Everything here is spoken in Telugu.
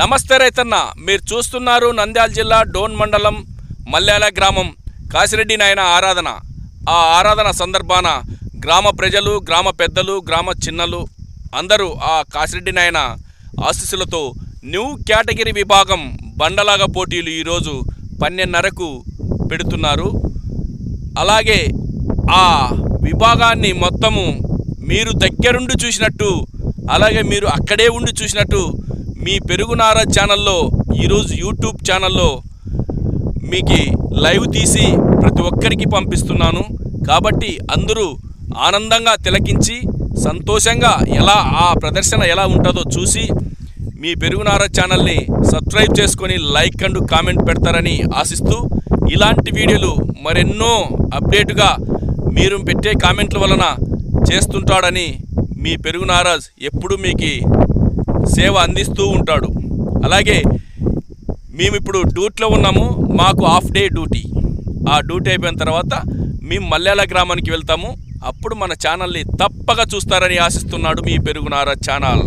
నమస్తే రైతన్న మీరు చూస్తున్నారు నంద్యాల జిల్లా డోన్ మండలం మల్యాల గ్రామం కాసిరెడ్డి నాయన ఆరాధన. ఆ ఆరాధన సందర్భాన గ్రామ ప్రజలు గ్రామ పెద్దలు గ్రామ చిన్నలు అందరూ ఆ కాసిరెడ్డి నాయన ఆశీస్సులతో న్యూ కేటగిరీ విభాగం బండలాగా పోటీలు ఈరోజు పన్నెన్నరకు పెడుతున్నారు. అలాగే ఆ విభాగాన్ని మొత్తము మీరు దగ్గరుండి చూసినట్టు అలాగే మీరు అక్కడే ఉండి చూసినట్టు మీ పెరుగునార ఛానల్లో ఈరోజు యూట్యూబ్ ఛానల్లో మీకు లైవ్ తీసి ప్రతి ఒక్కరికి పంపిస్తున్నాను. కాబట్టి అందరూ ఆనందంగా తిలకించి సంతోషంగా ఎలా ఆ ప్రదర్శన ఎలా ఉంటుందో చూసి మీ పెరుగునార ఛానల్ని సబ్స్క్రైబ్ చేసుకొని లైక్ అండ్ కామెంట్ పెడతారని ఆశిస్తూ ఇలాంటి వీడియోలు మరెన్నో అప్డేటుగా మీరు పెట్టే కామెంట్ల వలన చేస్తుంటాడని మీ పెరుగు నారాజ్ ఎప్పుడు మీకు సేవ అందిస్తూ ఉంటాడు. అలాగే మేము ఇప్పుడు డ్యూటీలో ఉన్నాము మాకు హాఫ్ డే డ్యూటీ. ఆ డ్యూటీ అయిపోయిన తర్వాత మేము మల్యాల గ్రామానికి వెళ్తాము. అప్పుడు మన ఛానల్ని తప్పక చూస్తారని ఆశిస్తున్నాడు మీ పెరుగునారా ఛానల్.